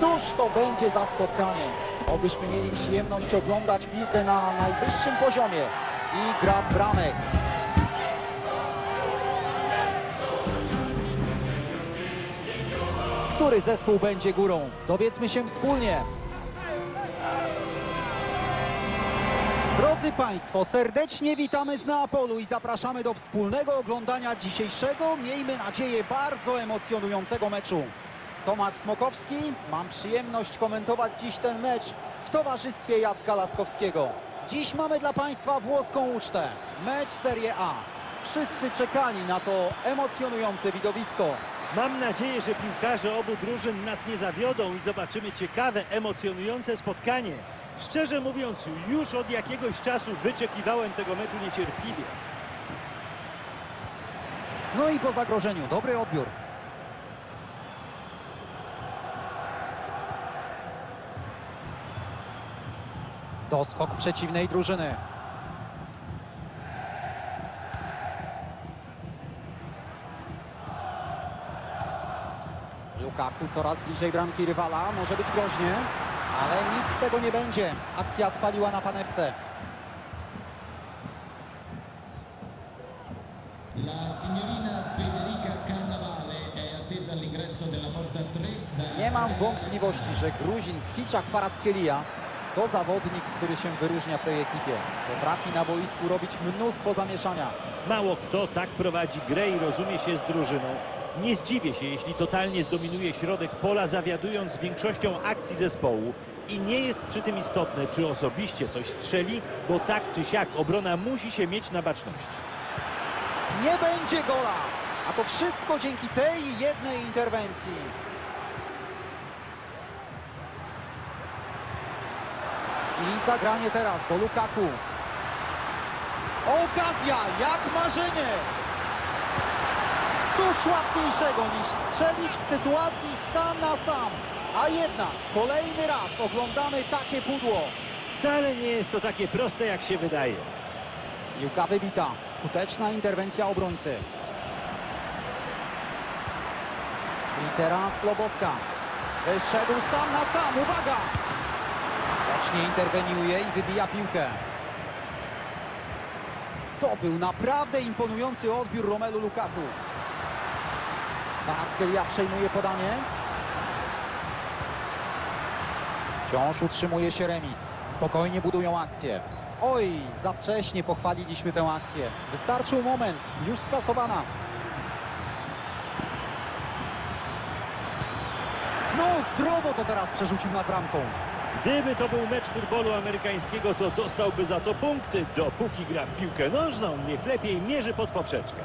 Cóż to będzie za spotkanie? Obyśmy mieli przyjemność oglądać piłkę na najwyższym poziomie i grad bramek. Który zespół będzie górą? Dowiedzmy się wspólnie. Drodzy Państwo, serdecznie witamy z Neapolu i zapraszamy do wspólnego oglądania dzisiejszego, miejmy nadzieję, bardzo emocjonującego meczu. Tomasz Smokowski, mam przyjemność komentować dziś ten mecz w towarzystwie Jacka Laskowskiego. Dziś mamy dla Państwa włoską ucztę, mecz Serie A. Wszyscy czekali na to emocjonujące widowisko. Mam nadzieję, że piłkarze obu drużyn nas nie zawiodą i zobaczymy ciekawe, emocjonujące spotkanie. Szczerze mówiąc, już od jakiegoś czasu wyczekiwałem tego meczu niecierpliwie. No i po zagrożeniu, dobry odbiór. Doskok przeciwnej drużyny. Lukaku coraz bliżej bramki rywala, może być groźnie, ale nic z tego nie będzie. Akcja spaliła na panewce. La signorina Federica Carnavale è attesa all'ingresso della porta 3 dalla Nie mam wątpliwości, że Gruzin Kwicza Kwarackelia to zawodnik, który się wyróżnia w tej ekipie. Potrafi na boisku robić mnóstwo zamieszania. Mało kto tak prowadzi grę i rozumie się z drużyną. Nie zdziwię się, jeśli totalnie zdominuje środek pola, zawiadując większością akcji zespołu. I nie jest przy tym istotne, czy osobiście coś strzeli, bo tak czy siak obrona musi się mieć na baczności. Nie będzie gola! A to wszystko dzięki tej jednej interwencji. I zagranie teraz do Lukaku. Okazja, jak marzenie! Cóż łatwiejszego niż strzelić w sytuacji sam na sam. A jednak kolejny raz oglądamy takie pudło. Wcale nie jest to takie proste, jak się wydaje. Piłka wybita. Skuteczna interwencja obrońcy. I teraz Lobotka. Wyszedł sam na sam. Uwaga! Skutecznie interweniuje i wybija piłkę. To był naprawdę imponujący odbiór Romelu Lukaku. Kvaratskhelia przejmuje podanie. Wciąż utrzymuje się remis. Spokojnie budują akcję. Oj, za wcześnie pochwaliliśmy tę akcję. Wystarczył moment, już skasowana. No, zdrowo to teraz przerzucił nad bramką. Gdyby to był mecz futbolu amerykańskiego, to dostałby za to punkty. Dopóki gra w piłkę nożną, niech lepiej mierzy pod poprzeczkę.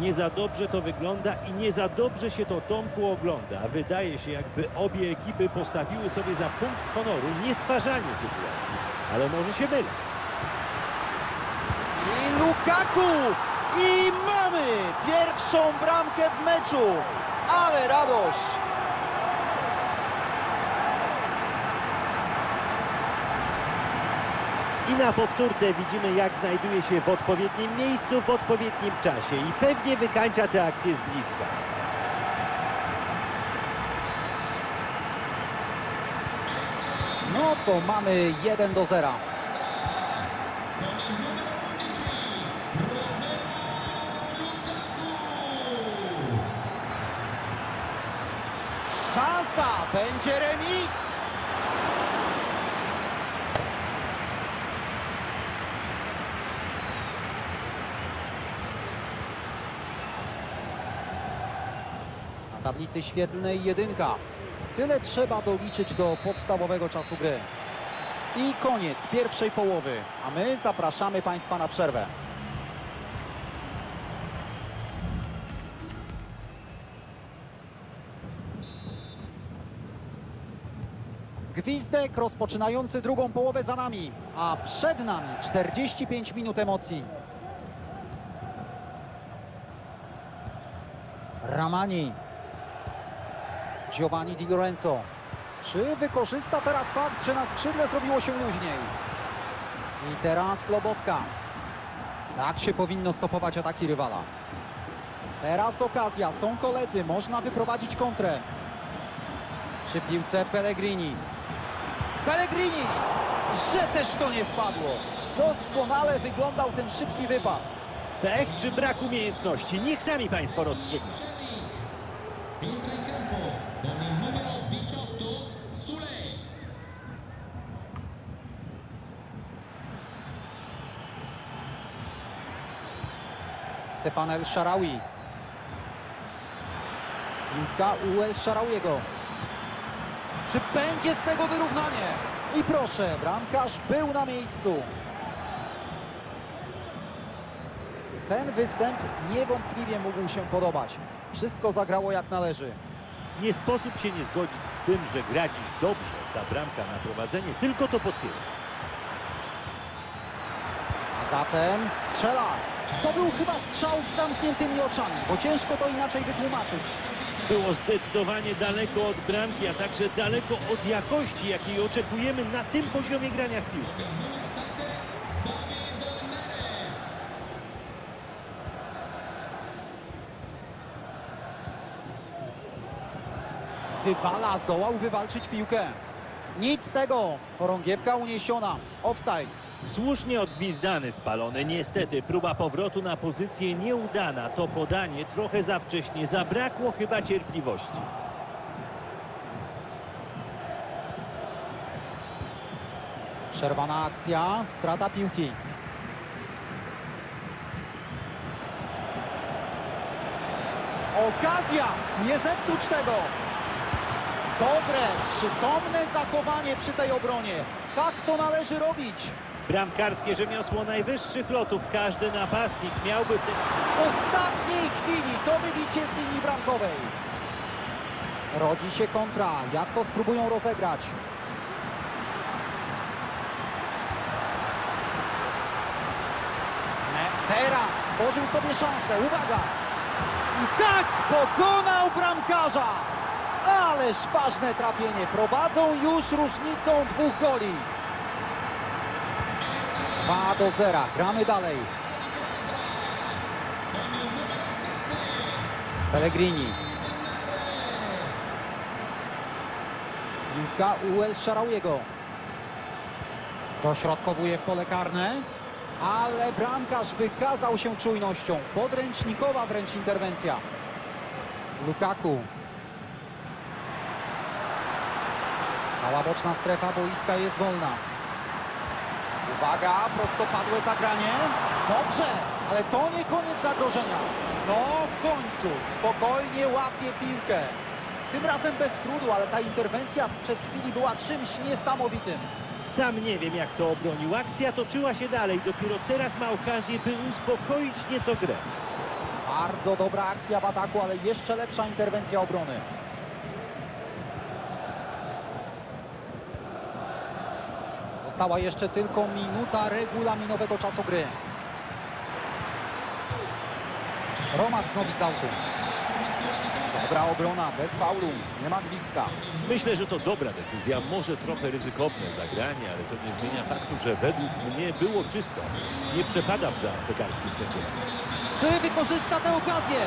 Nie za dobrze to wygląda i nie za dobrze się to Tomku ogląda. Wydaje się, jakby obie ekipy postawiły sobie za punkt honoru niestwarzanie sytuacji. Ale może się mylę. I Lukaku! I mamy pierwszą bramkę w meczu! Ale radość! I na powtórce widzimy, jak znajduje się w odpowiednim miejscu, w odpowiednim czasie i pewnie wykańcza tę akcję z bliska. No to mamy 1 do 0. Szansa! Będzie remis! Tablicy świetlnej jedynka. Tyle trzeba doliczyć do podstawowego czasu gry. I koniec pierwszej połowy, a my zapraszamy Państwa na przerwę. Gwizdek rozpoczynający drugą połowę za nami, a przed nami 45 minut emocji. Ramani. Giovanni Di Lorenzo. Czy wykorzysta teraz fakt, że na skrzydle zrobiło się luźniej? I teraz Lobotka. Tak się powinno stopować ataki rywala. Teraz okazja, są koledzy, można wyprowadzić kontrę. Przy piłce Pellegrini. Pellegrini! Że też to nie wpadło. Doskonale wyglądał ten szybki wypad. Pech czy brak umiejętności? Niech sami Państwo rozstrzygną. Stefan El Sharawi. Piłka u El Sharawiego. Czy będzie z tego wyrównanie? I proszę, bramkarz był na miejscu. Ten występ niewątpliwie mógł się podobać. Wszystko zagrało jak należy. Nie sposób się nie zgodzić z tym, że gra dziś dobrze. Ta bramka na prowadzenie tylko to potwierdza. A zatem strzela. To był chyba strzał z zamkniętymi oczami, bo ciężko to inaczej wytłumaczyć. Było zdecydowanie daleko od bramki, a także daleko od jakości, jakiej oczekujemy na tym poziomie grania w piłkę. Dybala zdołał wywalczyć piłkę. Nic z tego. Chorągiewka uniesiona. Offside. Słusznie odgwizdany spalony. Niestety próba powrotu na pozycję nieudana. To podanie trochę za wcześnie. Zabrakło chyba cierpliwości. Przerwana akcja. Strata piłki. Okazja! Nie zepsuć tego! Dobre, przytomne zachowanie przy tej obronie. Tak to należy robić. Bramkarskie rzemiosło najwyższych lotów. Każdy napastnik miałby w tym... W ostatniej chwili to wybicie z linii bramkowej. Rodzi się kontra. Jak to spróbują rozegrać? Teraz stworzył sobie szansę. Uwaga! I tak pokonał bramkarza! Ależ ważne trafienie. Prowadzą już różnicą dwóch goli. 2 do 0. Gramy dalej. Pellegrini. Piłka u El Sharawiego. Dośrodkowuje w pole karne. Ale bramkarz wykazał się czujnością. Podręcznikowa wręcz interwencja. Lukaku. Cała boczna strefa boiska jest wolna. Uwaga, prostopadłe zagranie. Dobrze, ale to nie koniec zagrożenia. No w końcu, spokojnie łapie piłkę. Tym razem bez trudu, ale ta interwencja sprzed chwili była czymś niesamowitym. Sam nie wiem, jak to obronił. Akcja toczyła się dalej. Dopiero teraz ma okazję, by uspokoić nieco grę. Bardzo dobra akcja w ataku, ale jeszcze lepsza interwencja obrony. Została jeszcze tylko minuta regulaminowego czasu gry. Romak znowu z autu. Dobra obrona, bez faulu, nie ma gwizdka. Myślę, że to dobra decyzja, może trochę ryzykowne zagranie, ale to nie zmienia faktu, że według mnie było czysto. Nie przepadam za pegarskim sędzią. Czy wykorzysta tę okazję?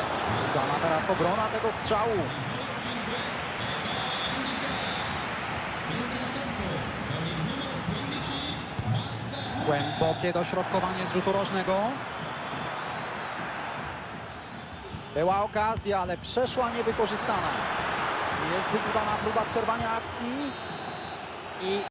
Udana teraz obrona tego strzału. Głębokie dośrodkowanie z rzutu rożnego. Była okazja, ale przeszła niewykorzystana. Jest zbyt udana próba przerwania akcji. I